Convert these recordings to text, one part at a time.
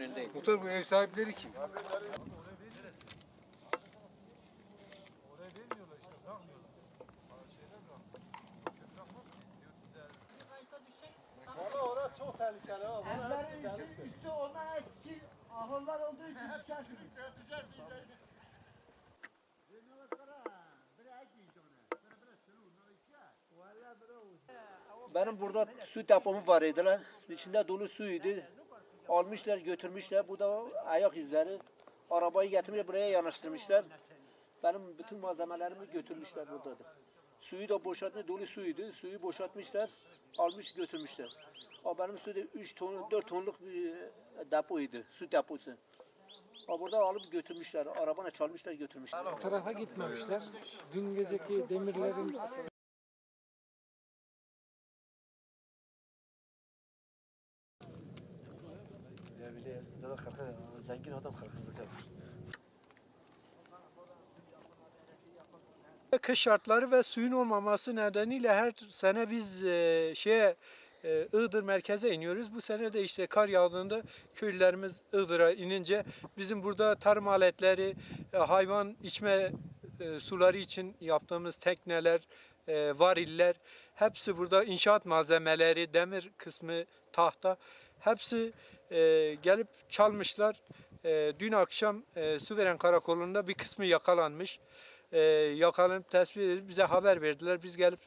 önündeyim. Muhtar bu ev sahipleri kim? Evlerin üstü, üstü ona eski ahırlar olduğu için düşer. Benim burada su depomu var idiler. İçinde dolu suydu. Almışlar götürmüşler. Bu da ayak izleri. Arabayı getirmiş buraya yanaştırmışlar. Benim bütün malzemelerimi götürmüşler burada da. Suyu da boşaltmış, dolu suydu. Suyu boşaltmışlar. Almış götürmüşler. O benim suda 3 ton, 4 tonluk bir depoydu. Su deposu. O burada alıp götürmüşler. Arabana çalmışlar götürmüşler. Bu tarafa gitmemişler. Dün geceki demirlerin zaten kalka, zengin adam kalkızlık yapar. Kış şartları ve suyun olmaması nedeniyle her sene biz e, şeye e, Iğdır merkeze iniyoruz. Bu sene de işte kar yağdığında köylülerimiz Iğdır'a inince bizim burada tarım aletleri, e, hayvan içme e, suları için yaptığımız tekneler, e, variller hepsi burada inşaat malzemeleri, demir kısmı, tahta hepsi e, gelip çalmışlar. E, dün akşam e, Süveren Karakolu'nda bir kısmı yakalanmış e, yakalanıp tespit edilip bize haber verdiler. Biz gelip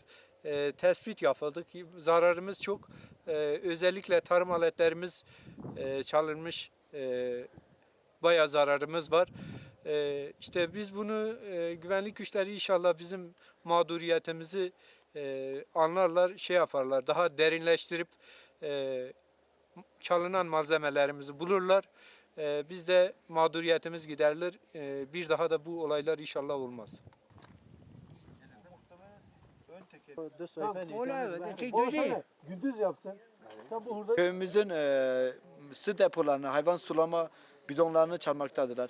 e, tespit yapıldık. Zararımız çok. E, özellikle tarım aletlerimiz e, çalınmış. E, bayağı zararımız var. E, işte biz bunu e, güvenlik güçleri inşallah bizim mağduriyetimizi e, anlarlar, şey yaparlar. Daha derinleştirip e, çalınan malzemelerimizi bulurlar. E, biz de mağduriyetimiz giderilir. E, bir daha da bu olaylar inşallah olmaz. Gündüz yapsın. Köyümüzün e, su depolarını, hayvan sulama bidonlarını çalmaktadırlar.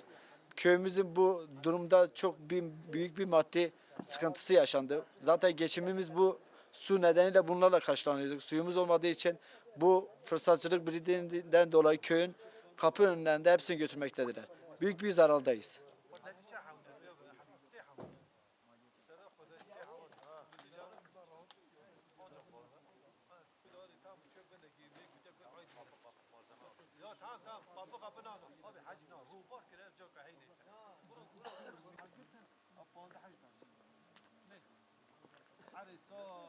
Köyümüzün bu durumda çok bir, büyük bir maddi sıkıntısı yaşandı. Zaten geçimimiz bu su nedeniyle bunlarla karşılanıyorduk. Suyumuz olmadığı için bu fırsatçılık bildiğinden dolayı köyün kapı önlerinde hepsini götürmektedirler. Büyük bir zarardayız. حرصا